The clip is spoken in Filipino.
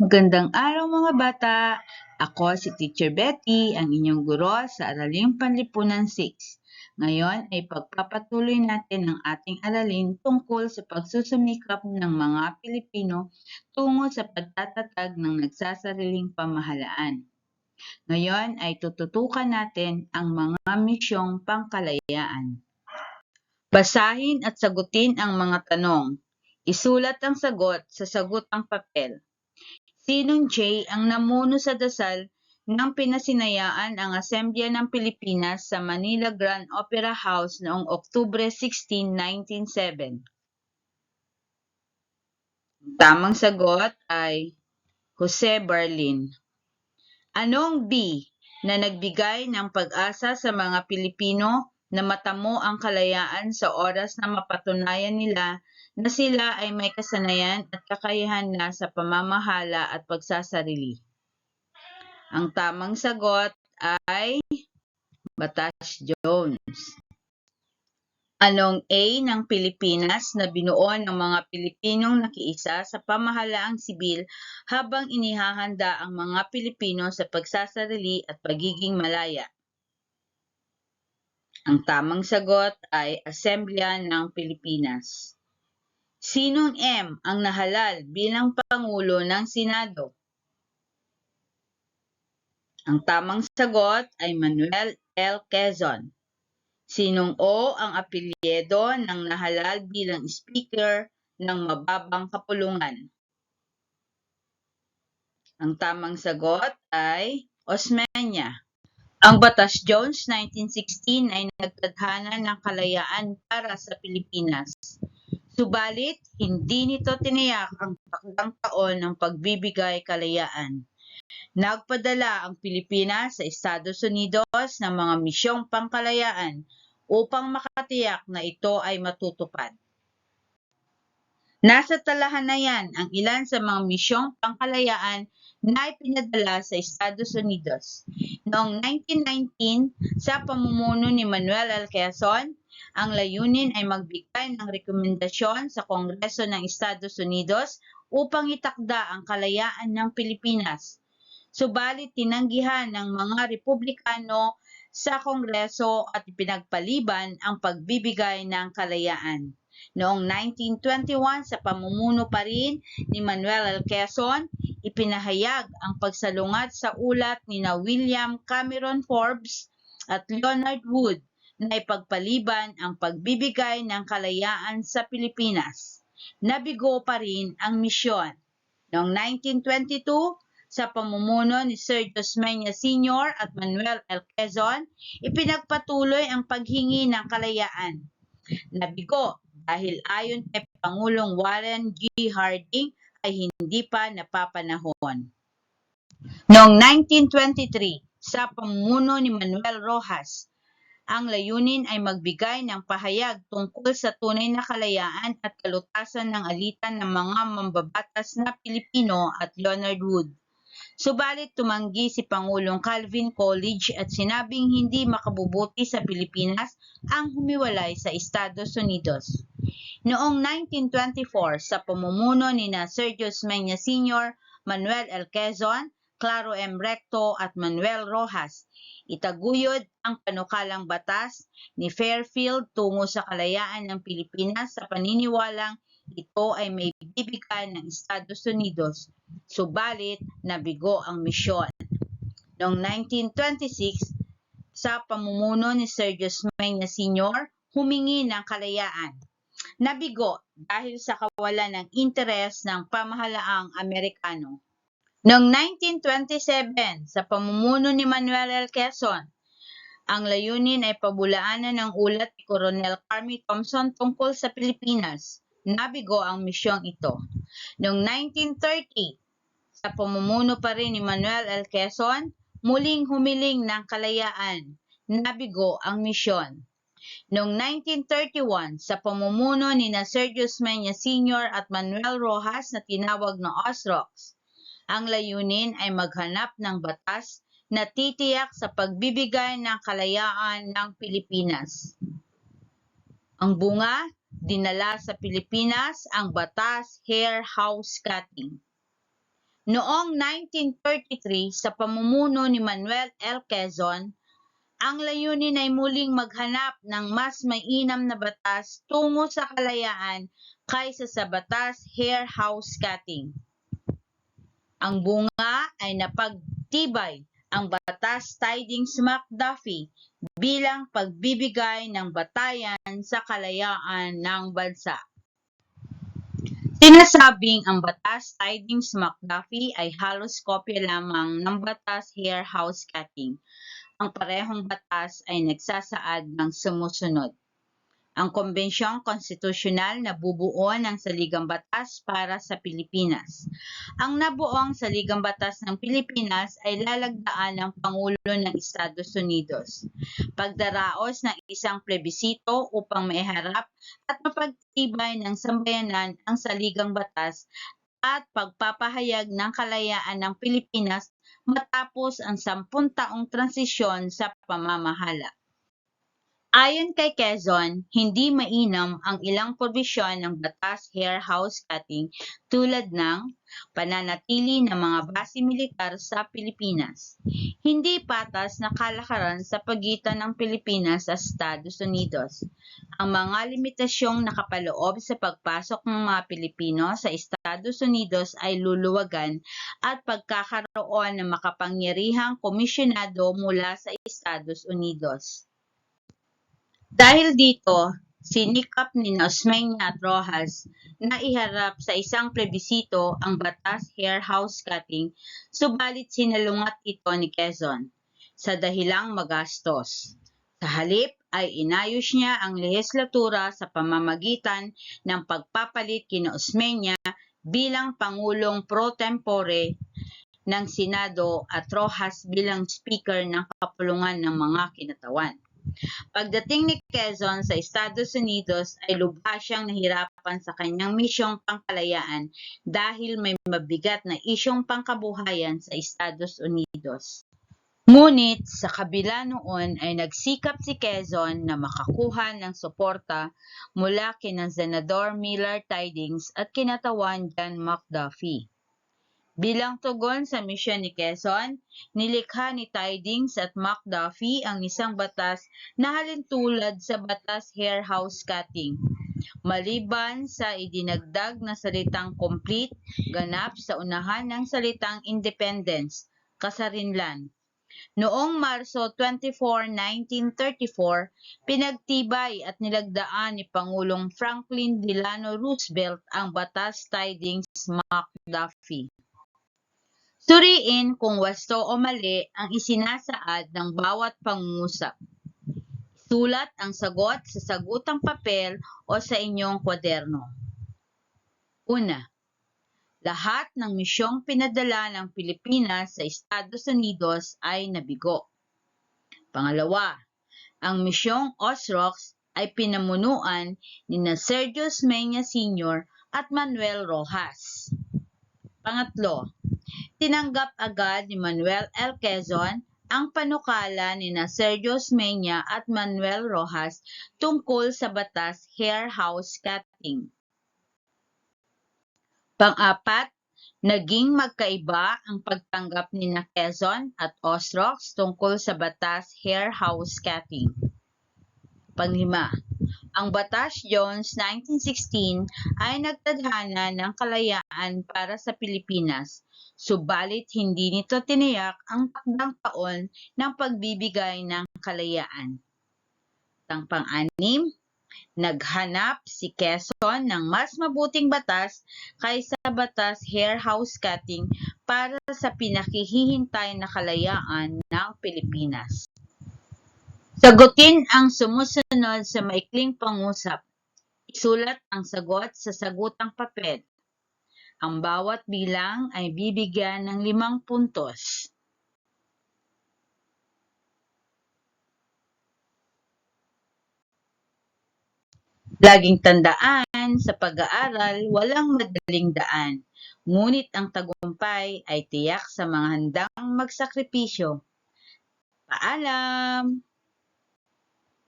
Magandang araw mga bata! Ako si Teacher Betty, ang inyong guro sa Araling Panlipunan 6. Ngayon ay pagpapatuloy natin ang ating aralin tungkol sa pagsusumikap ng mga Pilipino tungo sa pagtatatag ng nagsasariling pamahalaan. Ngayon ay tututukan natin ang mga misyong pangkalayaan. Basahin at sagutin ang mga tanong. Isulat ang sagot sa sagutang papel. Sinong J ang namuno sa dasal nang pinasinayaan ang Asembleya ng Pilipinas sa Manila Grand Opera House noong Oktubre 16, 1907? Ang Tamang sagot ay Jose Barlin. Anong B na nagbigay ng pag-asa sa mga Pilipino na matamo ang kalayaan sa oras na mapatunayan nila na sila ay may kasanayan at kakayahan na sa pamamahala at pagsasarili? Ang tamang sagot ay Batas Jones. Anong A ng Pilipinas na binuo ng mga Pilipinong nakiisa sa pamahalaang sibil habang inihahanda ang mga Pilipino sa pagsasarili at pagiging malaya? Ang tamang sagot ay Asembleya ng Pilipinas. Sinong M ang nahalal bilang Pangulo ng Senado? Ang tamang sagot ay Manuel L. Quezon. Sinong O ang apelyido ng nahalal bilang Speaker ng mababang kapulungan? Ang tamang sagot ay Osmeña. Ang Batas Jones 1916 ay nagtadhana ng kalayaan para sa Pilipinas. Subalit, hindi nito tiniyak ang takdang taon ng pagbibigay kalayaan. Nagpadala ang Pilipinas sa Estados Unidos ng mga misyong pangkalayaan upang makatiyak na ito ay matutupad. Nasa talahanayan ang ilan sa mga misyong pangkalayaan na ipinadala sa Estados Unidos. Noong 1919, sa pamumuno ni Manuel L. Quezon, ang layunin ay magbigay ng rekomendasyon sa Kongreso ng Estados Unidos upang itakda ang kalayaan ng Pilipinas. Subalit tinanggihan ng mga Republikano sa Kongreso at ipinagpaliban ang pagbibigay ng kalayaan. Noong 1921, sa pamumuno pa rin ni Manuel L. Quezon, ipinahayag ang pagsalungat sa ulat ni na William Cameron Forbes at Leonard Wood na ipagpaliban ang pagbibigay ng kalayaan sa Pilipinas. Nabigo pa rin ang misyon. Noong 1922, sa pamumuno ni Sergio Osmeña Sr. at Manuel L. Quezon, ipinagpatuloy ang paghingi ng kalayaan. Nabigo dahil ayon kay Pangulong Warren G. Harding ay hindi pa napapanahon. Noong 1923, sa pamumuno ni Manuel Rojas, ang layunin ay magbigay ng pahayag tungkol sa tunay na kalayaan at kalutasan ng alitan ng mga mambabatas na Pilipino at Leonard Wood. Subalit tumanggi si Pangulong Calvin Coolidge at sinabing hindi makabubuti sa Pilipinas ang humiwalay sa Estados Unidos. Noong 1924, sa pamumuno ni na Sergio Osmeña Sr., Manuel L. Quezon, Claro M. Recto at Manuel Rojas, itaguyod ang panukalang batas ni Fairfield tungo sa kalayaan ng Pilipinas sa paniniwalang ito ay may bibigay ng Estados Unidos, subalit nabigo ang misyon. Noong 1926, sa pamumuno ni Sergio Osmeña Sr., humingi ng kalayaan. Nabigo dahil sa kawalan ng interes ng pamahalaang Amerikano. Noong 1927, sa pamumuno ni Manuel L. Quezon, ang layunin ay pabulaanan ng ulat ni Coronel Carmi Thompson tungkol sa Pilipinas. Nabigo ang misyong ito. Noong 1930, sa pamumuno pa rin ni Manuel L. Quezon, muling humiling ng kalayaan. Nabigo ang misyon. Noong 1931, sa pamumuno ni na Sergio Osmeña Sr. at Manuel Rojas na tinawag na OSROX, ang layunin ay maghanap ng batas na titiyak sa pagbibigay ng kalayaan ng Pilipinas. Ang bunga, dinala sa Pilipinas ang batas hair house cutting. Noong 1933 sa pamumuno ni Manuel L. Quezon, ang layunin ay muling maghanap ng mas mainam na batas tungo sa kalayaan kaysa sa batas hair house cutting. Ang bunga ay napagtibay ang batas Tidings McDuffie bilang pagbibigay ng batayan sa kalayaan ng bansa. Sinasabing ang batas Tidings McDuffie ay halos kopya lamang ng batas hair house cutting. Ang parehong batas ay nagsasaad ng sumusunod. Ang Kombensyong Konstitusyonal na bubuo ng Saligang Batas para sa Pilipinas. Ang nabuong Saligang Batas ng Pilipinas ay lalagdaan ng Pangulo ng Estados Unidos. Pagdaraos ng isang plebisito upang maiharap at mapagtibay ng sambayanan ang Saligang Batas at pagpapahayag ng kalayaan ng Pilipinas matapos ang sampung taong transisyon sa pamamahala. Ayon kay Quezon, hindi mainam ang ilang probisyon ng batas hair house cutting tulad ng pananatili ng mga base militar sa Pilipinas, hindi patas na kalakaran sa pagitan ng Pilipinas sa Estados Unidos, ang mga limitasyong nakapaloob sa pagpasok ng mga Pilipino sa Estados Unidos ay luluwagan at pagkakaroon ng makapangyarihang komisyonado mula sa Estados Unidos. Dahil dito, sinikap ni Osmeña at Rojas na iharap sa isang plebisito ang batas hair house cutting, subalit sinalungat ito ni Quezon sa dahilang magastos. Sa halip ay inayos niya ang lehislatura sa pamamagitan ng pagpapalit kina Osmeña bilang Pangulong pro tempore ng Senado at Rojas bilang Speaker ng Kapulungan ng mga Kinatawan. Pagdating ni Quezon sa Estados Unidos ay lubha siyang nahirapan sa kanyang misyong pangkalayaan dahil may mabigat na isyong pangkabuhayan sa Estados Unidos. Ngunit sa kabila noon ay nagsikap si Quezon na makakuha ng suporta mula kina Senador Miller Tidings at kinatawan John McDuffie. Bilang tugon sa misyon ni Quezon, nilikha ni Tidings at McDuffie ang isang batas na halintulad sa batas hair house cutting. Maliban sa idinagdag na salitang complete, ganap sa unahan ng salitang independence, kasarinlan. Noong Marso 24, 1934, pinagtibay at nilagdaan ni Pangulong Franklin Delano Roosevelt ang Batas Tidings McDuffie. Suriin kung wasto o mali ang isinasaad ng bawat pangungusap. Sulat ang sagot sa sagutang papel o sa inyong kwaderno. Una, lahat ng misyong pinadala ng Pilipinas sa Estados Unidos ay nabigo. Pangalawa, ang misyong Osrox ay pinamunuan ni na Sergio Smeña Sr. at Manuel Rojas. Pangatlo, tinanggap agad ni Manuel L. Quezon ang panukala ni na Sergio Smeña at Manuel Rojas tungkol sa batas hair house cutting. Pang-apat, naging magkaiba ang pagtanggap ni na Quezon at Osrox tungkol sa batas hair house cutting. Panglima, ang Batas Jones 1916 ay nagtadhana ng kalayaan para sa Pilipinas, subalit hindi nito tiniyak ang takdang taon ng pagbibigay ng kalayaan. Ang pang-anim, naghanap si Quezon ng mas mabuting batas kaysa batas hair house cutting para sa pinakihihintay na kalayaan ng Pilipinas. Sagutin ang sumusunod sa maikling pangusap. Isulat ang sagot sa sagutang papel. Ang bawat bilang ay bibigyan ng limang puntos. Laging tandaan, sa pag-aaral, walang madaling daan. Ngunit ang tagumpay ay tiyak sa mga handang magsakripisyo. Paalam!